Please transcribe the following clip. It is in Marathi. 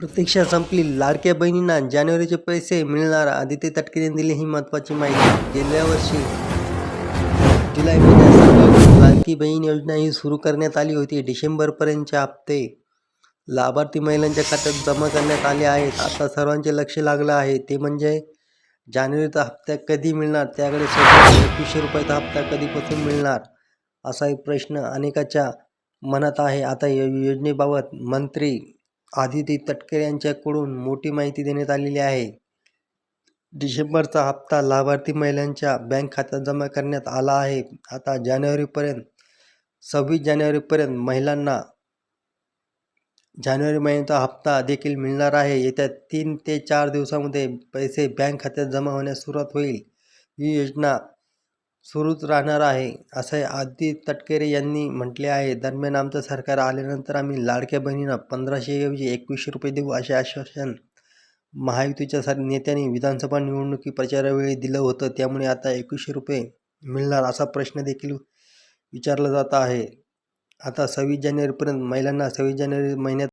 प्रतीक्षा संपली. लाडक्या बहिणींना जानेवारीचे पैसे मिळणार आदित्य तटकरेंनी दिली ही महत्त्वाची माहिती. गेल्या वर्षी जुलै महिन्यात लाडकी बहीण योजना ही सुरू करण्यात आली होती. डिसेंबरपर्यंतचे हप्ते लाभार्थी महिलांच्या खात्यात जमा करण्यात आले आहेत. आता सर्वांचे लक्ष लागलं आहे. ते म्हणजे जानेवारीचा हप्ता कधी मिळणार? त्याकडे सध्या एकवीसशे रुपयाचा हप्ता कधीपासून मिळणार? असा एक प्रश्न अनेकाच्या मनात आहे. आता या योजनेबाबत मंत्री आदिती तटकरे यांच्याकडून मोठी माहिती देण्यात आलेली आहे. डिसेंबरचा हप्ता लाभार्थी महिलांच्या बँक खात्यात जमा करण्यात आला आहे. आता जानेवारीपर्यंत सव्वीस जानेवारीपर्यंत महिलांना जानेवारी महिन्याचा हप्ता देखील मिळणार आहे. येत्या तीन ते चार दिवसामध्ये पैसे बँक खात्यात जमा होण्यास सुरुवात होईल. ही योजना सुरूच राहणार आहे असे आदित्य तटकरे यांनी म्हटले आहे. दरम्यान आमचं सरकार आल्यानंतर आम्ही लाडक्या बहिणींना पंधराशेऐवजी एकवीसशे रुपये देऊ असे आश्वासन महायुतीच्या सर नेत्यांनी विधानसभा निवडणुकी प्रचारावेळी दिलं होतं. त्यामुळे आता एकवीसशे रुपये मिळणार असा प्रश्न देखील विचारला जात आहे. आता सव्वीस जानेवारीपर्यंत महिलांना सव्वीस जानेवारी महिन्यात